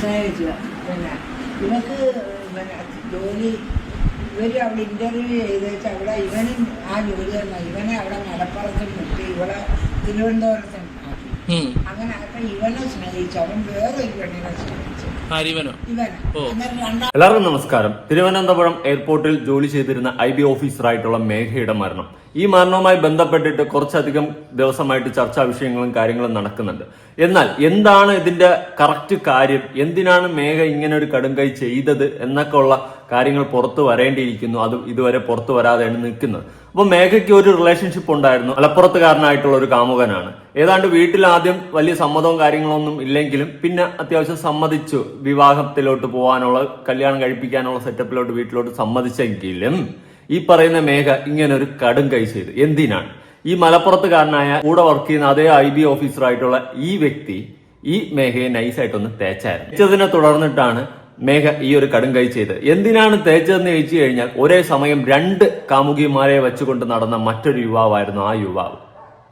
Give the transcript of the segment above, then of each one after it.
സ്നേഹിച്ചു പിന്നെ ഇവക്ക് പിന്നെ ജോലി ഇവർ അവിടെ ഇന്റർവ്യൂ അവിടെ ഇവനും ആ ജോലി തന്നെ. ഇവനെ അവിടെ മലപ്പുറത്ത് നിർത്തി. ഇവിടെ തിരുവനന്തപുരത്ത് ആക്കി അങ്ങനെ അപ്പം ഇവനെ സ്നേഹിച്ചു. അവൻ വേറൊരു പെണ്ണിനെ സ്നേഹിച്ചു. എല്ലാവർക്കും നമസ്കാരം. തിരുവനന്തപുരം എയർപോർട്ടിൽ ജോലി ചെയ്തിരുന്ന ഐ ബി ഓഫീസറായിട്ടുള്ള മേഘയുടെ മരണം. ഈ മരണവുമായി ബന്ധപ്പെട്ടിട്ട് കുറച്ചധികം ദിവസമായിട്ട് ചർച്ചാ വിഷയങ്ങളും കാര്യങ്ങളും നടക്കുന്നുണ്ട്. എന്നാൽ എന്താണ് ഇതിന്റെ കറക്റ്റ് കാര്യം? എന്തിനാണ് മേഘ ഇങ്ങനെ ഒരു കടുംകൈ ചെയ്തത് എന്നൊക്കെ ഉള്ള കാര്യങ്ങൾ പുറത്തു വരേണ്ടിയിരിക്കുന്നു. അത് ഇതുവരെ പുറത്തു വരാതെയാണ് നിൽക്കുന്നത്. അപ്പൊ മേഘയ്ക്ക് ഒരു റിലേഷൻഷിപ്പ് ഉണ്ടായിരുന്നു. മലപ്പുറത്തുകാരനായിട്ടുള്ള ഒരു കാമുകനാണ്. ഏതാണ്ട് വീട്ടിൽ ആദ്യം വലിയ സമ്മതവും കാര്യങ്ങളൊന്നും ഇല്ലെങ്കിലും പിന്നെ അത്യാവശ്യം സമ്മതിച്ചു വിവാഹത്തിലോട്ട് പോകാനുള്ള കല്യാണം കഴിപ്പിക്കാനുള്ള സെറ്റപ്പിലോട്ട് വീട്ടിലോട്ട് സമ്മതിച്ചെങ്കിലും ഈ പറയുന്ന മേഘ ഇങ്ങനെ ഒരു കടും കൈ ചെയ്തു. എന്തിനാണ്? ഈ മലപ്പുറത്തുകാരനായ കൂടെ വർക്ക് ചെയ്യുന്ന അതേ ഐ ബി ഓഫീസറായിട്ടുള്ള ഈ വ്യക്തി ഈ മേഘയെ നൈസായിട്ടൊന്ന് തേച്ചായിരുന്നു. തേച്ചതിനെ തുടർന്നിട്ടാണ് മേഘ ഈ ഒരു കടും കൈ ചെയ്തത്. എന്തിനാണ് തേച്ചതെന്ന് ചോദിച്ചു കഴിഞ്ഞാൽ ഒരേ സമയം രണ്ട് കാമുകിമാരെ വെച്ചുകൊണ്ട് നടന്ന മറ്റൊരു യുവാവായിരുന്നു ആ യുവാവ്.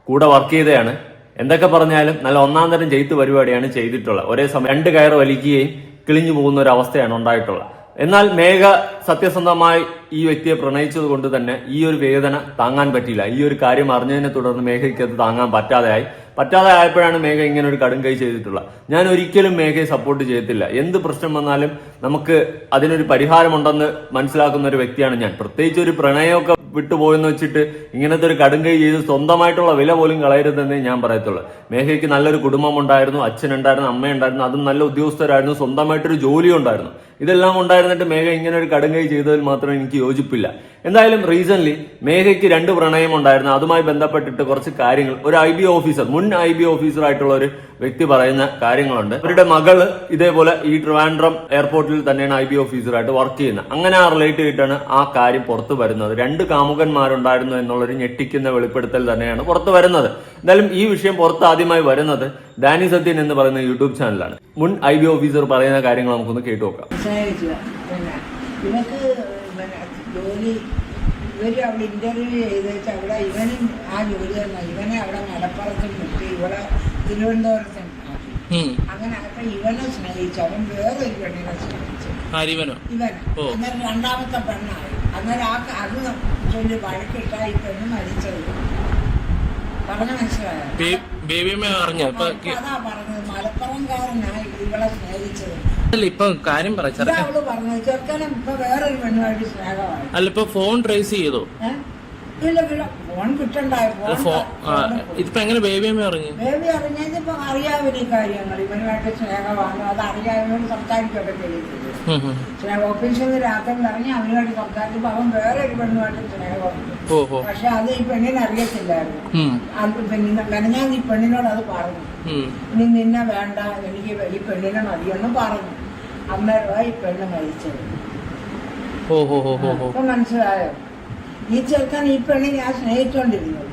കൂടെ വർക്ക് ചെയ്തതാണ് എന്തൊക്കെ പറഞ്ഞാലും നല്ല ഒന്നാം തരം ചെയ്ത്ത് പരിപാടിയാണ് ചെയ്തിട്ടുള്ളത്. ഒരേ സമയം രണ്ട് കയർ വലിക്കുകയും കിളിഞ്ഞു പോകുന്ന ഒരു അവസ്ഥയാണ് ഉണ്ടായിട്ടുള്ളത്. എന്നാൽ മേഘ സത്യസന്ധമായി ഈ വ്യക്തിയെ പ്രണയിച്ചത് കൊണ്ട് തന്നെ ഈ ഒരു വേദന താങ്ങാൻ പറ്റിയില്ല. ഈ ഒരു കാര്യം അറിഞ്ഞതിനെ തുടർന്ന് മേഘയ്ക്ക് അത് താങ്ങാൻ പറ്റാതെയായി. പറ്റാതെ ആയപ്പോഴാണ് മേഘ ഇങ്ങനെ ഒരു കടും കൈ ചെയ്തിട്ടുള്ളത്. ഞാൻ ഒരിക്കലും മേഘയെ സപ്പോർട്ട് ചെയ്യത്തില്ല എന്ത് പ്രശ്നം വന്നാലും നമുക്ക് അതിനൊരു പരിഹാരമുണ്ടെന്ന് മനസ്സിലാക്കുന്ന ഒരു വ്യക്തിയാണ് ഞാൻ. പ്രത്യേകിച്ച് ഒരു പ്രണയമൊക്കെ വിട്ടുപോയെന്ന് വെച്ചിട്ട് ഇങ്ങനത്തെ ഒരു കടുങ്കൈ ചെയ്ത് സ്വന്തമായിട്ടുള്ള വില പോലും കളയരുതെന്നേ ഞാൻ പറയത്തുള്ളൂ. മേഘയ്ക്ക് നല്ലൊരു കുടുംബം ഉണ്ടായിരുന്നു അച്ഛനുണ്ടായിരുന്നു അമ്മയുണ്ടായിരുന്നു അതും നല്ല ഉദ്യോഗസ്ഥരായിരുന്നു സ്വന്തമായിട്ടൊരു ജോലി ഉണ്ടായിരുന്നു. ഇതെല്ലാം ഉണ്ടായിരുന്നിട്ട് മേഘ ഇങ്ങനെ ഒരു കടുങ്കൈ ചെയ്തതിൽ മാത്രം എനിക്ക് യോജിപ്പില്ല. എന്തായാലും റീസെന്റ് മേഘയ്ക്ക് രണ്ട് പ്രണയം ഉണ്ടായിരുന്നു. അതുമായി ബന്ധപ്പെട്ടിട്ട് കുറച്ച് കാര്യങ്ങൾ. ഒരു ഐ ബി ഓഫീസർ മുൻ ഐ ബി ഓഫീസർ ആയിട്ടുള്ള ഒരു വ്യക്തി പറയുന്ന കാര്യങ്ങളുണ്ട്. അവരുടെ മകൾ ഇതേപോലെ ഈ ട്രിവാൻഡ്രം എയർപോർട്ടിൽ തന്നെയാണ് ഐ ബി ഓഫീസറായിട്ട് വർക്ക് ചെയ്യുന്നത്. അങ്ങനെ ആ റിലേറ്റ് ചെയ്തിട്ടാണ് ആ കാര്യം പുറത്തു വരുന്നത്. രണ്ട് കാമുകന്മാരുണ്ടായിരുന്നു എന്നുള്ളൊരു ഞെട്ടിക്കുന്ന വെളിപ്പെടുത്തൽ തന്നെയാണ് പുറത്തു വരുന്നത്. എന്തായാലും ഈ വിഷയം പുറത്ത് ആദ്യമായി വരുന്നത് ഡാനി സത്യൻ എന്ന് പറയുന്ന യൂട്യൂബ് ചാനലാണ്. മുൻ ഐ ബി ഓഫീസർ പറയുന്ന കാര്യങ്ങൾ നമുക്കൊന്ന് കേട്ടു നോക്കാം. പിന്നെ ജോലി ഇവർ അവിടെ ഇന്റർവ്യൂ ചെയ്ത് അവിടെ ഇവനും ആ ജോലി തന്നെ. ഇവനെ അവിടെ മലപ്പുറത്തും മുട്ടി ഇവിടെ തിരുവനന്തപുരത്തും. അങ്ങനെ അപ്പൊ ഇവനെ സ്നേഹിച്ചു അവൻ വേറൊരു പെണ്ണിനെ സ്നേഹിച്ചു. ആരിവനോ ഇവൻ. അന്നേരം രണ്ടാമത്തെ പെണ്ണായി. അന്നേരം ആ അത് ചൊല്ലി വഴക്കിട്ട ഈ പെണ്ണ് മരിച്ചത്. പറഞ്ഞ മനസ്സിലായോ? ബേബിയമ്മ അറിഞ്ഞ? ഇപ്പൊ അപ്പൊ അതാ പറഞ്ഞത്. മലപ്പുറംകാരനായി ഇവളെ സ്നേഹിച്ചത്. അല്ല ഇപ്പൊ കാര്യം പറ ഇതാ ചെറുക്കൻ അവൾ പറഞ്ഞത്. ചെറുക്കനും ഇപ്പൊ വേറൊരു പെണ്ണുമായിട്ട് സ്നേഹമായി അല്ല ഇപ്പൊ ഫോൺ ട്രേസ് ചെയ്തോ? ഏ? ഇല്ല ഇല്ല. ഫോൺ കിട്ടണ്ടായ. അല്ല, ഫോ ആ, ഇതിപ്പോ എങ്ങനെ ബേബിയമ്മ അറിഞ്ഞു? ബേബി അറിഞ്ഞതിപ്പോ അറിയാവുന്ന ഈ കാര്യങ്ങൾ. ഇവനുമായിട്ട് സ്നേഹമാണ്. അത് അറിയാവുന്നവർ സംസാരിക്കൊക്കെ. സ്നേഹ ഓഫീസിൽ രാത്രി ഇറങ്ങി അവനുമായിട്ട് സംസാരിച്ചു അവൻ വേറെ ഒരു പെണ്ണുമായിട്ട് ഓ പക്ഷെ അത് ഈ പെണ്ണിനെ അറിയത്തില്ലായിരുന്നു. പെണ്ണിനെ മെനഞ്ഞാൻ ഈ പെണ്ണിനോട് അത് പറഞ്ഞു. ഇനി നിന്നെ വേണ്ട എനിക്ക് ഈ പെണ്ണിനെ മതിയെന്ന് പറഞ്ഞു. അമ്മയുടെ ഈ പെണ്ണ് മരിച്ചത്. അപ്പൊ മനസ്സിലായോ? ഈ ചെറുക്കൻ ഈ പെണ്ണിനെ ഞാൻ സ്നേഹിച്ചോണ്ടിരുന്നത്.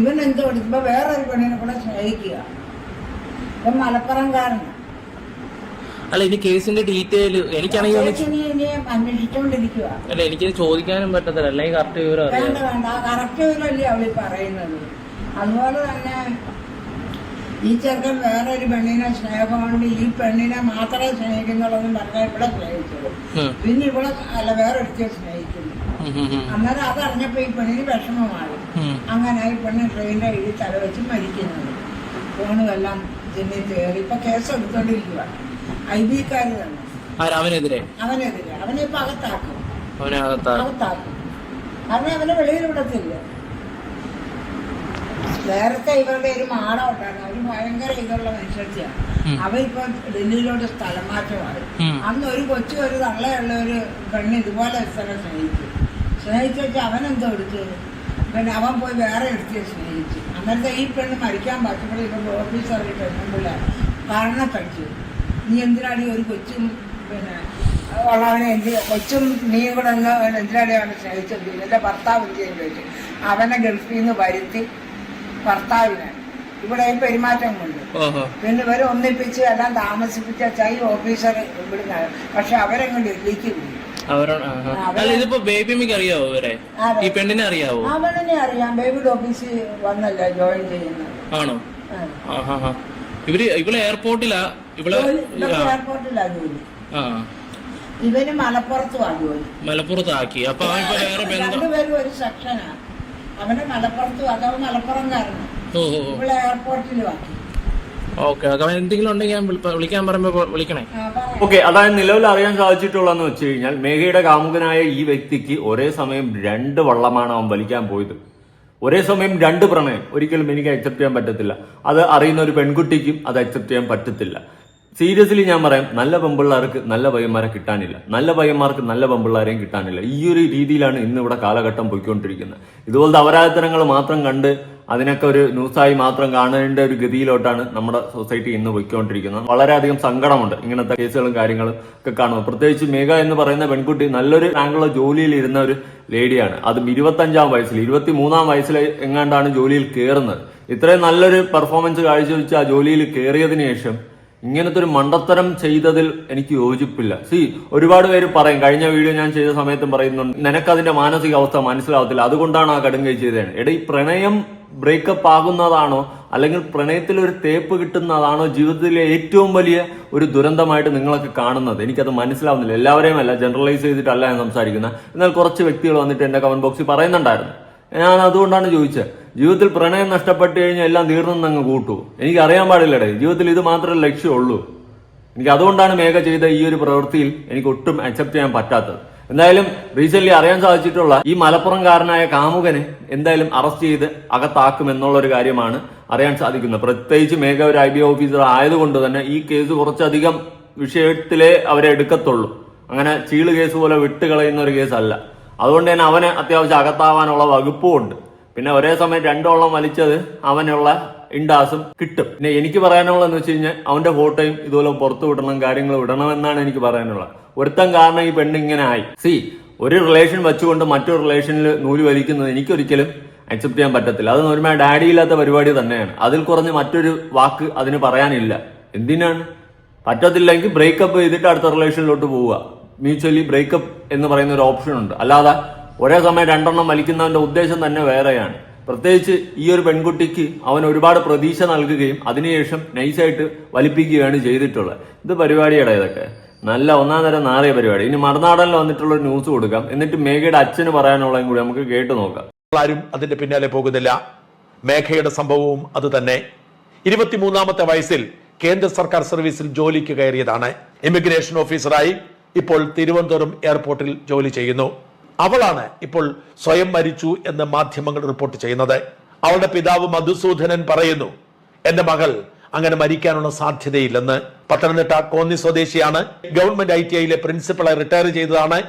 ഇവൻ എന്തോ വേറെ വേറൊരു പെണ്ണിനെ കൂടെ സ്നേഹിക്കുക. ഇപ്പൊ മലപ്പുറംകാരനാണ് അല്ല ഇനി കേസിന്റെ ഡീറ്റെയിൽ എനിക്കാണെങ്കിൽ അല്ല എനിക്കത് ചോദിക്കാനും പറ്റത്തില്ല. അല്ലെങ്കിൽ കറക്റ്റ് വിവരം അറിയാം. വേണ്ട. വേണ്ട ആ കറക്റ്റ് വിവരമല്ലേ അവളി പറയുന്നത്. അതുപോലെ തന്നെ ഈ ചെറുക്കൻ വേറെ ഒരു പെണ്ണിനെ സ്നേഹമുണ്ട് ഈ പെണ്ണിനെ മാത്രമേ സ്നേഹിക്കുന്നുള്ളതെന്ന് പറഞ്ഞാൽ ഇവിടെ സ്നേഹിച്ചുള്ളൂ പിന്നെ ഇവിടെ അല്ല വേറൊരിക്കൽ സ്നേഹിക്കുന്നു. അന്നേരം അതറിഞ്ഞപ്പോ ഈ പെണ്ണിന് വിഷമമായി. അങ്ങനെ ഈ പെണ്ണ് ട്രെയിനിന്റെ ഇടി തലവെച്ച് മരിക്കുന്നത്. ഫോണും എല്ലാം ഇതിന് കയറി ഇപ്പൊ കേസ് എടുത്തോണ്ടിരിക്കുക ഐ തന്നെ. അവനെതിരെ? അവനെതിരെ. അവനെ ഇപ്പൊ അകത്താക്കും. അവനെ അകത്താ അകത്താക്കും. അവനെ അവനെ വെളിയിൽ വിടത്തില്ല. നേരത്തെ ഇവരുടെ ഒരു മാടം ഉണ്ടായിരുന്നു. അവർ ഭയങ്കര ഇതുള്ള മനുഷ്യത്തിയാണ്. അവരിപ്പോ ഡൽഹിയിലോട്ട് സ്ഥലം മാറ്റമായി അന്ന് ഒരു കൊച്ചു ഒരു തള്ളയുള്ള ഒരു പെണ്ണ് ഇതുപോലെ സ്ഥലം സ്നേഹിച്ചു. സ്നേഹിച്ചു എന്തോ എടുത്തു? പിന്നെ അവൻ പോയി വേറെ എടുത്ത് സ്നേഹിച്ചു. അന്നത്തെ ഈ പെണ്ണ് മരിക്കാൻ പറ്റുമ്പോൾ ഇവരുടെ പെണ്ണുമ്പിള്ള കാരണം കഴിച്ചു. നീ എന്തിനാടി ഒരു കൊച്ചും പിന്നെ ഉള്ളവനെ എന്ത് കൊച്ചും നീ കൂടെ ഒന്ന് എന്തിനാണ് അവനെ സ്നേഹിച്ചത്? എന്റെ ഭർത്താവ് എന്ത് ചെയ്യാൻ ചോദിച്ചു. അവനെ ഗൾഫിൽ നിന്ന് വരുത്തി ഭർത്താവിനെ. ഇവിടെ ഈ പെരുമാറ്റം കൊണ്ട്. പിന്നെ ഇവരെ ഒന്നിപ്പിച്ച് എല്ലാം താമസിപ്പിച്ച ചൈ ഓഫീസർ ഇവിടുന്ന് പക്ഷെ അവരങ്ങ് ഡൽഹിക്ക് പോയി. അല്ല ഇതിപ്പോ ബേബിയമ്മയ്ക്ക് അറിയാവോ ഇവരെ? ആരെ? ഈ പെണ്ണിനെ അറിയാവോ? അവനെ അറിയാം. ബേബിയുടെ ഓഫീസിൽ വന്നല്ല ജോയിൻ ചെയ്യുന്നത്. ആണോ? ആ. ആഹാ ഹാ. ഇവർ ഇവൾ എയർപോർട്ടിലാ ഇവൾ ജോലി ഇതൊക്കെ ആ, എയർപോർട്ടിലാ ജോലി. ആ. ഇവന് മലപ്പുറത്തുവാ ജോലി. മലപ്പുറത്താക്കി. അപ്പൊ വേറെ ബന്ധം രണ്ടുപേരും ഒരു സെക്ഷനാ അവന് മലപ്പുറത്ത് അതവൻ മലപ്പുറം ഓ ഓ ഓ. ഇവിടെ എയർപോർട്ടിലും ആക്കി ഓക്കെ അവൻ എന്തെങ്കിലും ഉണ്ടെങ്കിൽ ഞാൻ വിളി- വിളിക്കാൻ പറയുമ്പോ വിളിക്കണേ. ഓക്കെ അതായത് നിലവിൽ അറിയാൻ സാധിച്ചിട്ടുള്ളതെന്ന് വെച്ച് കഴിഞ്ഞാൽ മേഘയുടെ കാമുകനായ ഈ വ്യക്തിക്ക് ഒരേ സമയം രണ്ട് വള്ളമാണ് അവൻ വലിക്കാൻ പോയത്. ഒരേ സമയം രണ്ട് പ്രണയം. ഒരിക്കലും എനിക്ക് അക്സെപ്റ്റ് ചെയ്യാൻ പറ്റത്തില്ല. അത് അറിയുന്ന ഒരു പെൺകുട്ടിക്കും അത് അക്സെപ്റ്റ് ചെയ്യാൻ പറ്റത്തില്ല. സീരിയസ്ലി ഞാൻ പറയാം നല്ല പെമ്പിള്ളാർക്ക് നല്ല പയ്യന്മാരെ കിട്ടാനില്ല. നല്ല പയ്യന്മാർക്ക് നല്ല പെമ്പിള്ളാരെയും കിട്ടാനില്ല. ഈ ഒരു രീതിയിലാണ് ഇന്ന് ഇവിടെ കാലഘട്ടം പോയിക്കൊണ്ടിരിക്കുന്നത്. ഇതുപോലത്തെ അപരാധത്തരങ്ങൾ മാത്രം കണ്ട് അതിനൊക്കെ ഒരു ന്യൂസായി മാത്രം കാണേണ്ട ഒരു ഗതിയിലോട്ടാണ് നമ്മുടെ സൊസൈറ്റി ഇന്ന് പോയിക്കൊണ്ടിരിക്കുന്നത്. വളരെയധികം സങ്കടമുണ്ട് ഇങ്ങനത്തെ കേസുകളും കാര്യങ്ങളും ഒക്കെ കാണുമ്പോൾ. പ്രത്യേകിച്ച് മേഘ എന്ന് പറയുന്ന പെൺകുട്ടി നല്ലൊരു റാങ്കുള്ള ജോലിയിൽ ഇരുന്ന ഒരു ലേഡിയാണ്. അതും ഇരുപത്തഞ്ചാം വയസ്സിൽ ഇരുപത്തി മൂന്നാം വയസ്സിൽ എങ്ങാണ്ടാണ് ജോലിയിൽ കയറുന്നത് ഇത്രയും നല്ലൊരു പെർഫോമൻസ് കാഴ്ചവെച്ച് ആ ജോലിയിൽ കയറിയതിനു ശേഷം ഇങ്ങനത്തെ ഒരു മണ്ടത്തരം ചെയ്തതിൽ എനിക്ക് യോജിപ്പില്ല. സി ഒരുപാട് പേര് പറയും കഴിഞ്ഞ വീഡിയോ ഞാൻ ചെയ്ത സമയത്തും പറയുന്നുണ്ട് നിനക്ക് നിനക്കതിന്റെ മാനസികാവസ്ഥ മനസ്സിലാവത്തില്ല. അതുകൊണ്ടാണ് ആ കടുങ്കൈ ചെയ്തത് എടാ ഈ പ്രണയം ബ്രേക്കപ്പ് ആകുന്നതാണോ അല്ലെങ്കിൽ പ്രണയത്തിൽ ഒരു തേപ്പ് കിട്ടുന്നതാണോ ജീവിതത്തിലെ ഏറ്റവും വലിയ ഒരു ദുരന്തമായിട്ട് നിങ്ങളൊക്കെ കാണുന്നത്? എനിക്കത് മനസ്സിലാവുന്നില്ല. എല്ലാവരെയും അല്ല ജനറലൈസ് ചെയ്തിട്ടല്ല ഞാൻ സംസാരിക്കുന്നത്. എന്നാൽ കുറച്ച് വ്യക്തികൾ വന്നിട്ട് എന്റെ കമന്റ് ബോക്സിൽ പറയുന്നുണ്ടായിരുന്നു. ഞാൻ അതുകൊണ്ടാണ് ചോദിച്ചത്. ജീവിതത്തിൽ പ്രണയം നഷ്ടപ്പെട്ടു കഴിഞ്ഞാൽ എല്ലാം തീർന്നെന്ന് അങ്ങ് കൂട്ടൂ. എനിക്ക് അറിയാൻ പാടില്ലടേ. ജീവിതത്തിൽ ഇത് മാത്രമേ ലക്ഷ്യമുള്ളൂ എനിക്ക് അതുകൊണ്ടാണ് മേഘ ചെയ്ത ഈ ഒരു പ്രവൃത്തിയിൽ എനിക്ക് ഒട്ടും അക്സെപ്റ്റ് ചെയ്യാൻ പറ്റാത്തത്. എന്തായാലും റീസെന്റ് അറിയാൻ സാധിച്ചിട്ടുള്ള ഈ മലപ്പുറംകാരനായ കാമുകനെ എന്തായാലും അറസ്റ്റ് ചെയ്ത് അകത്താക്കും എന്നുള്ള ഒരു കാര്യമാണ് അറിയാൻ സാധിക്കുന്നത്. പ്രത്യേകിച്ച് മേഘ ഒരു ഐ ബി ഓഫീസർ ആയതുകൊണ്ട് തന്നെ ഈ കേസ് കുറച്ചധികം വിഷയത്തിലേ അവരെ എടുക്കത്തുള്ളൂ. അങ്ങനെ ചീൾ കേസ് പോലെ വിട്ടുകളയുന്ന ഒരു കേസല്ല അതുകൊണ്ട് തന്നെ അവന് അത്യാവശ്യം അകത്താവാനുള്ള വകുപ്പും ഉണ്ട്. പിന്നെ ഒരേ സമയം രണ്ടോളം വലിച്ചത് അവനുള്ള ഇൻഡാസും കിട്ടും. പിന്നെ എനിക്ക് പറയാനുള്ളതെന്ന് വെച്ച് കഴിഞ്ഞാൽ അവന്റെ ഫോട്ടോയും ഇതുപോലെ പുറത്തു വിടണം കാര്യങ്ങൾ വിടണമെന്നാണ് എനിക്ക് പറയാനുള്ളത്. ഒരുത്തം കാരണം ഈ പെണ്ണ് ഇങ്ങനെ ആയി. സി ഒരു റിലേഷൻ വെച്ചുകൊണ്ട് മറ്റൊരു റിലേഷനിൽ നൂൽ വലിക്കുന്നത് എനിക്കൊരിക്കലും അക്സെപ്റ്റ് ചെയ്യാൻ പറ്റത്തില്ല. അത് ഒരുമാതിരി ഡാഡി ഇല്ലാത്ത പരിപാടി തന്നെയാണ്. അതിൽ കുറഞ്ഞ് മറ്റൊരു വാക്ക് അതിന് പറയാനില്ല. എന്തിനാണ്? പറ്റത്തില്ലെങ്കിൽ ബ്രേക്കപ്പ് ചെയ്തിട്ട് അടുത്ത റിലേഷനിലോട്ട് പോവുക. മ്യൂച്വലി ബ്രേക്കപ്പ് എന്ന് പറയുന്ന ഒരു ഓപ്ഷൻ ഉണ്ട്. അല്ലാതെ ഒരേ സമയം രണ്ടെണ്ണം വലിക്കുന്നവന്റെ ഉദ്ദേശം തന്നെ വേറെയാണ്. പ്രത്യേകിച്ച് ഈ ഒരു പെൺകുട്ടിക്ക് അവൻ ഒരുപാട് പ്രതീക്ഷ നൽകുകയും അതിനുശേഷം നൈസായിട്ട് വലിപ്പിക്കുകയാണ് ചെയ്തിട്ടുള്ളത്. ഇത് പരിപാടിയുടെ ഇതൊക്കെ. നല്ല ഒന്നാം തരം നാറിയ പരിപാടി. ഇനി മറുനാടനിൽ വന്നിട്ടുള്ള ഒരു ന്യൂസ് കൊടുക്കാം. എന്നിട്ട് മേഘയുടെ അച്ഛന് പറയാനുള്ളതും കൂടി നമുക്ക് കേട്ടു നോക്കാം. ആരും അതിന്റെ പിന്നാലെ പോകുന്നില്ല. മേഘയുടെ സംഭവവും അത് തന്നെ. ഇരുപത്തിമൂന്നാമത്തെ വയസ്സിൽ കേന്ദ്ര സർക്കാർ സർവീസിൽ ജോലിക്ക് കയറിയതാണ്. ഇമിഗ്രേഷൻ ഓഫീസറായി ഇപ്പോൾ തിരുവനന്തപുരം എയർപോർട്ടിൽ ജോലി ചെയ്യുന്നു. അവളാണ് ഇപ്പോൾ സ്വയം മരിച്ചു എന്ന് മാധ്യമങ്ങൾ റിപ്പോർട്ട് ചെയ്യുന്നത്. അവളുടെ പിതാവ് മധുസൂദനൻ പറയുന്നു എന്റെ മകൾ അങ്ങനെ മരിക്കാനുള്ള സാധ്യതയില്ലെന്ന്. പത്തനംതിട്ട കോന്നി സ്വദേശിയാണ്. ഗവൺമെന്റ് ഐ ടി ഐയിലെ പ്രിൻസിപ്പളെ റിട്ടയർ ചെയ്തതാണ്.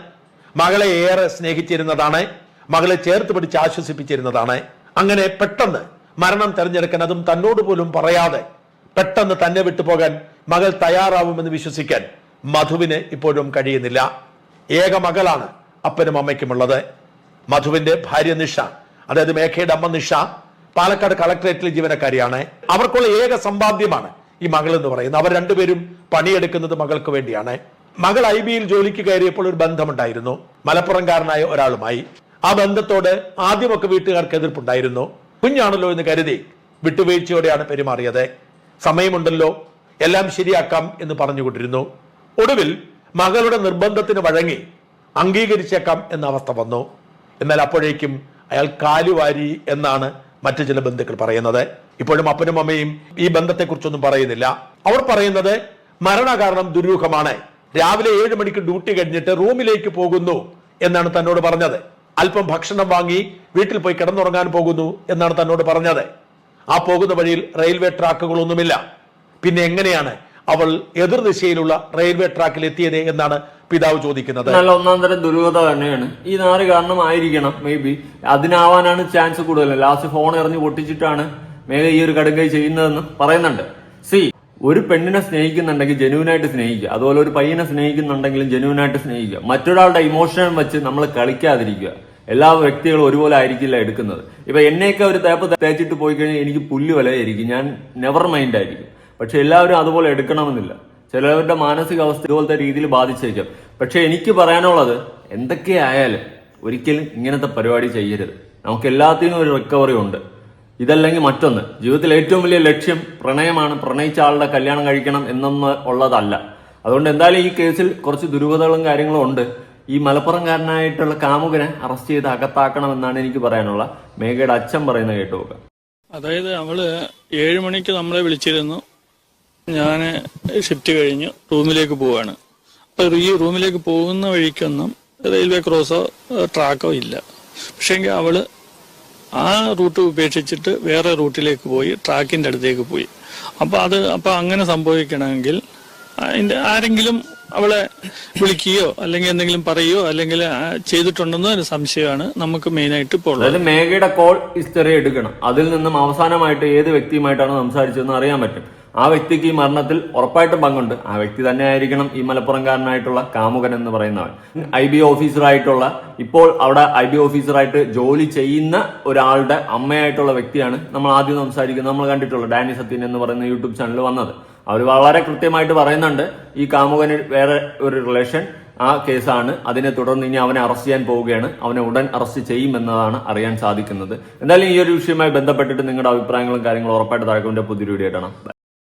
മകളെ ഏറെ സ്നേഹിച്ചിരുന്നതാണ്. മകളെ ചേർത്ത് പിടിച്ച് ആശ്വസിപ്പിച്ചിരുന്നതാണ്. അങ്ങനെ പെട്ടെന്ന് മരണം തെരഞ്ഞെടുക്കാൻ അതും തന്നോട് പോലും പറയാതെ പെട്ടെന്ന് തന്നെ വിട്ടുപോകാൻ മകൾ തയ്യാറാവുമെന്ന് വിശ്വസിക്കാൻ മധുവിന് ഇപ്പോഴും കഴിയുന്നില്ല. ഏക മകളാണ് അപ്പനും അമ്മയ്ക്കുമുള്ളത് മധുവിന്റെ ഭാര്യ നിഷ അതായത് മേഘയുടെ അമ്മ നിഷ പാലക്കാട് കളക്ടറേറ്റിലെ ജീവനക്കാരിയാണ്. അവർക്കുള്ള ഏക സമ്പാദ്യമാണ് ഈ മകൾ എന്ന് പറയുന്നത്. അവർ രണ്ടുപേരും പണിയെടുക്കുന്നത് മകൾക്ക് വേണ്ടിയാണ്. മകൾ ഐ ബിയിൽ ജോലിക്ക് കയറിയപ്പോൾ ഒരു ബന്ധമുണ്ടായിരുന്നു. മലപ്പുറംകാരനായ ഒരാളുമായി. ആ ബന്ധത്തോട് ആദ്യമൊക്കെ വീട്ടുകാർക്ക് എതിർപ്പുണ്ടായിരുന്നു. കുഞ്ഞാണല്ലോ എന്ന് കരുതി വിട്ടുവീഴ്ചയോടെയാണ് പെരുമാറിയത്. സമയമുണ്ടല്ലോ എല്ലാം ശരിയാക്കാം എന്ന് പറഞ്ഞുകൊണ്ടിരുന്നു. ഒടുവിൽ മകളുടെ നിർബന്ധത്തിന് വഴങ്ങി അംഗീകരിച്ചേക്കാം എന്ന അവസ്ഥ വന്നു. എന്നാൽ അപ്പോഴേക്കും അയാൾ കാലുവാരി എന്നാണ് മറ്റു ചില ബന്ധുക്കൾ പറയുന്നത്. ഇപ്പോഴും അപ്പനും അമ്മയും ഈ ബന്ധത്തെക്കുറിച്ചൊന്നും പറയുന്നില്ല. അവർ പറയുന്നത് മരണകാരണം ദുരൂഹമാണ്. രാവിലെ ഏഴ് മണിക്ക് ഡ്യൂട്ടി കഴിഞ്ഞിട്ട് റൂമിലേക്ക് പോകുന്നു എന്നാണ് തന്നോട് പറഞ്ഞത്. അല്പം ഭക്ഷണം വാങ്ങി വീട്ടിൽ പോയി കിടന്നുറങ്ങാൻ പോകുന്നു എന്നാണ് തന്നോട് പറഞ്ഞത്. ആ പോകുന്ന വഴിയിൽ റെയിൽവേ ട്രാക്കുകളൊന്നുമില്ല. പിന്നെ എങ്ങനെയാണ് അവൾ എതിർദിശയിലുള്ള റെയിൽവേ ട്രാക്കിൽ എത്തിയത് എന്നാണ് പിതാവ് ചോദിക്കുന്നത്. നല്ല ഒന്നാം തരം ദുരൂഹത തന്നെയാണ്. ഈ നാല് കാരണം ആയിരിക്കണം മേ ബി അതിനാവാനാണ് ചാൻസ് കൂടുതൽ. ലാസ്റ്റ് ഫോൺ എറിഞ്ഞ് പൊട്ടിച്ചിട്ടാണ് മേഘ ഈ ഒരു കടുങ്കൈ ചെയ്യുന്നതെന്ന് പറയുന്നുണ്ട്. സി ഒരു പെണ്ണിനെ സ്നേഹിക്കുന്നുണ്ടെങ്കിൽ ജെനുവിനായിട്ട് സ്നേഹിക്കുക. അതുപോലെ ഒരു പയ്യനെ സ്നേഹിക്കുന്നുണ്ടെങ്കിലും ജെനുവിനായിട്ട് സ്നേഹിക്കുക. മറ്റൊരാളുടെ ഇമോഷൻ വെച്ച് നമ്മൾ കളിക്കാതിരിക്കുക. എല്ലാ വ്യക്തികളും ഒരുപോലെ ആയിരിക്കില്ല എടുക്കുന്നത്. ഇപ്പൊ എന്നെയൊക്കെ ഒരു തേപ്പ് തേച്ചിട്ട് പോയി കഴിഞ്ഞാൽ എനിക്ക് പുല്ല് വിലയായിരിക്കും. ഞാൻ നെവർ മൈൻഡ് ആയിരിക്കും. പക്ഷെ എല്ലാവരും അതുപോലെ എടുക്കണമെന്നില്ല. ചിലവരുടെ മാനസികാവസ്ഥ ഇതുപോലത്തെ രീതിയിൽ ബാധിച്ചേക്കാം. പക്ഷെ എനിക്ക് പറയാനുള്ളത് എന്തൊക്കെയായാലും ഒരിക്കലും ഇങ്ങനത്തെ പരിപാടി ചെയ്യരുത്. നമുക്ക് എല്ലാത്തിനും ഒരു റിക്കവറി ഉണ്ട്. ഇതല്ലെങ്കിൽ മറ്റൊന്ന്. ജീവിതത്തിൽ ഏറ്റവും വലിയ ലക്ഷ്യം പ്രണയമാണ്. പ്രണയിച്ച ആളുടെ കല്യാണം കഴിക്കണം എന്നൊന്ന് ഉള്ളതല്ല. അതുകൊണ്ട് എന്തായാലും ഈ കേസിൽ കുറച്ച് ദുരൂഹതകളും കാര്യങ്ങളും ഉണ്ട്. ഈ മലപ്പുറംകാരനായിട്ടുള്ള കാമുകനെ അറസ്റ്റ് ചെയ്ത് അകത്താക്കണം എന്നാണ് എനിക്ക് പറയാനുള്ള മേഘയുടെ അച്ഛൻ പറയുന്നത് കേട്ടു അതായത് അവൾ ഏഴുമണിക്ക് നമ്മളെ വിളിച്ചിരുന്നു. ഞാൻ ഷിഫ്റ്റ് കഴിഞ്ഞ് റൂമിലേക്ക് പോവാണ്. അപ്പൊ ഈ റൂമിലേക്ക് പോകുന്ന വഴിക്കൊന്നും റെയിൽവേ ക്രോസോ ട്രാക്കോ ഇല്ല. പക്ഷേങ്കിൽ അവൾ ആ റൂട്ട് ഉപേക്ഷിച്ചിട്ട് വേറെ റൂട്ടിലേക്ക് പോയി ട്രാക്കിന്റെ അടുത്തേക്ക് പോയി. അപ്പോൾ അത് അപ്പൊ അങ്ങനെ സംഭവിക്കണമെങ്കിൽ അതിന്റെ ആരെങ്കിലും അവളെ വിളിക്കുകയോ അല്ലെങ്കിൽ എന്തെങ്കിലും പറയുകയോ അല്ലെങ്കിൽ ചെയ്തിട്ടുണ്ടെന്നോ ഒരു സംശയമാണ് നമുക്ക് മെയിനായിട്ട് ഇപ്പോൾ അതായത് മേഘയുടെ കോൾ ഹിസ്റ്ററി എടുക്കണം. അതിൽ നിന്നും അവസാനമായിട്ട് ഏത് വ്യക്തിയുമായിട്ടാണ് സംസാരിച്ചതെന്ന് അറിയാൻ പറ്റും. ആ വ്യക്തിക്ക് ഈ മരണത്തിൽ ഉറപ്പായിട്ടും പങ്കുണ്ട്. ആ വ്യക്തി തന്നെ ആയിരിക്കണം ഈ മലപ്പുറംകാരനായിട്ടുള്ള കാമുകൻ എന്ന് പറയുന്നവൻ. ഐ ബി ഓഫീസറായിട്ടുള്ള ഇപ്പോൾ അവിടെ ഐ ബി ഓഫീസറായിട്ട് ജോലി ചെയ്യുന്ന ഒരാളുടെ അമ്മയായിട്ടുള്ള വ്യക്തിയാണ് നമ്മൾ ആദ്യം സംസാരിക്കുന്നത്. നമ്മൾ കണ്ടിട്ടുള്ള ഡാനി സത്യൻ എന്ന് പറയുന്ന യൂട്യൂബ് ചാനൽ വന്നത്. അവർ വളരെ കൃത്യമായിട്ട് പറയുന്നുണ്ട് ഈ കാമുകന് വേറെ ഒരു റിലേഷൻ ആ കേസാണ്. അതിനെ തുടർന്ന് ഇനി അവനെ അറസ്റ്റ് ചെയ്യാൻ പോവുകയാണ്. അവനെ ഉടൻ അറസ്റ്റ് ചെയ്യുമെന്നതാണ് അറിയാൻ സാധിക്കുന്നത്. എന്തായാലും ഈ ഒരു വിഷയവുമായി ബന്ധപ്പെട്ടിട്ട് നിങ്ങളുടെ അഭിപ്രായങ്ങളും കാര്യങ്ങളും ഉറപ്പായിട്ട് താഴെ പുതിയൊരു വീഡിയോ ഇടണം